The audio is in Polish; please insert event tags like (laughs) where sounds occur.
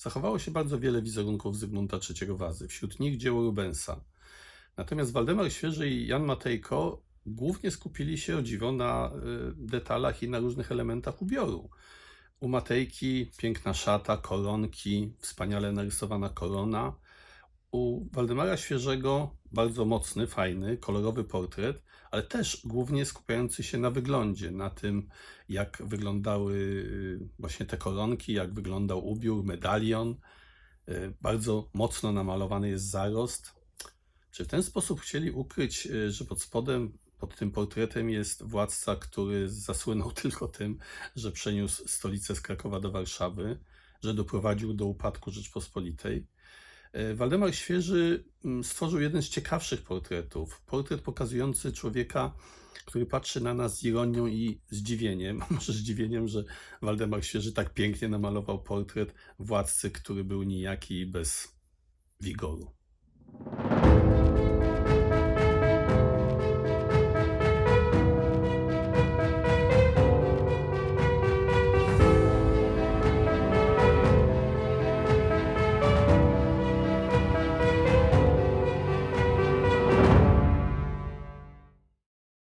zachowało się bardzo wiele wizerunków Zygmunta III Wazy, wśród nich dzieło Rubensa. Natomiast Waldemar Świeży i Jan Matejko głównie skupili się o dziwo na y, detalach i na różnych elementach ubioru. U Matejki piękna szata, koronki, wspaniale narysowana korona. U Waldemara Świeżego bardzo mocny, fajny, kolorowy portret, ale też głównie skupiający się na wyglądzie, na tym, jak wyglądały y, właśnie te koronki, jak wyglądał ubiór, medalion. Y, Bardzo mocno namalowany jest zarost. Czy w ten sposób chcieli ukryć, y, że pod spodem, pod tym portretem jest władca, który zasłynął (laughs) tylko tym, że przeniósł stolicę z Krakowa do Warszawy, że doprowadził do upadku Rzeczpospolitej? E, Waldemar Świeży mm, stworzył jeden z ciekawszych portretów. Portret pokazujący człowieka, który patrzy na nas z ironią i zdziwieniem. (laughs) Może zdziwieniem, że Waldemar Świeży tak pięknie namalował portret władcy, który był nijaki i bez wigoru.